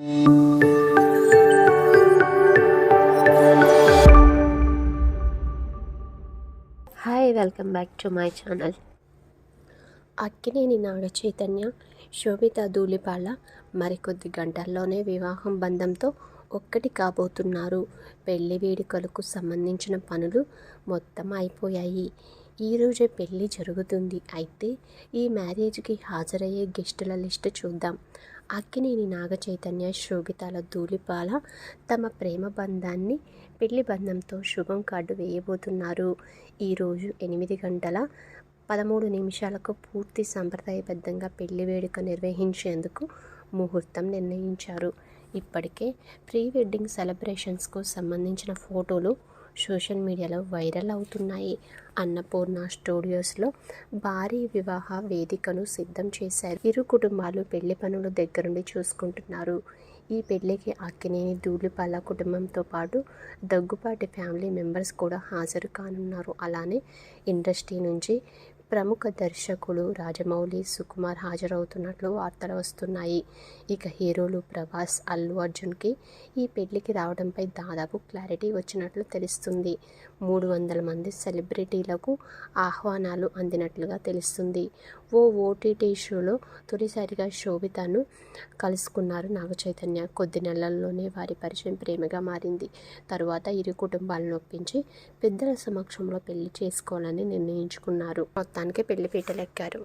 Hi welcome back to my channel Akkineni Naga Chaitanya Sobhita Dhulipala మరికొద్ది గంటల్లోనే వివాహం బంధంతో ఒక్కటి కాబోతున్నారు. పెళ్ళి వేడుకలకు సంబంధించిన పనులు మొత్తం అయిపోయాయి. ఈరోజే పెళ్ళి జరుగుతుంది. అయితే ఈ మ్యారేజ్కి హాజరయ్యే గెస్టుల లిస్ట్ చూద్దాం. అక్కినేని నాగ చైతన్య శోభితాల ధూళిపాల తమ ప్రేమ బంధాన్ని పెళ్ళి బంధంతో శుభం కార్డు వేయబోతున్నారు. ఈరోజు ఎనిమిది గంటల పదమూడు నిమిషాలకు పూర్తి సంప్రదాయబద్ధంగా పెళ్ళి వేడుక నిర్వహించేందుకు ముహూర్తం నిర్ణయించారు. ఇప్పటికే ప్రీ వెడ్డింగ్ సెలబ్రేషన్స్కు సంబంధించిన ఫోటోలు సోషల్ మీడియాలో వైరల్ అవుతున్నాయి అన్నపూర్ణ స్టూడియోస్లో భారీ వివాహ వేదికను సిద్ధం చేశారు. ఇరు కుటుంబాలు పెళ్ళి పనులు దగ్గరుండి చూసుకుంటున్నారు. ఈ పెళ్ళికి అక్కినేని ధూళిపాల కుటుంబంతో పాటు దగ్గుపాటి ఫ్యామిలీ మెంబర్స్ కూడా హాజరు కానున్నారు. అలానే ఇండస్ట్రీ నుంచి ప్రముఖ దర్శకులు రాజమౌళి సుకుమార్ హాజరవుతున్నట్లు వార్తలు వస్తున్నాయి. ఇక హీరోలు ప్రభాస్ అల్లు అర్జున్కి ఈ పెళ్ళికి రావడంపై దాదాపు క్లారిటీ వచ్చినట్లు తెలుస్తుంది. మూడు వందల మంది సెలబ్రిటీలకు ఆహ్వానాలు అందినట్లుగా తెలుస్తుంది. ఓ ఓటీటీ షోలో తొలిసారిగా శోభితను కలుసుకున్నారు నాగ చైతన్య. కొద్ది నెలల్లోనే వారి పరిచయం ప్రేమగా మారింది. తరువాత ఇరు కుటుంబాలను ఒప్పించి పెద్దల సమక్షంలో పెళ్ళి చేసుకోవాలని నిర్ణయించుకున్నారు. మొత్తం మొత్తానికి పెళ్ళి పీటలెక్కారు.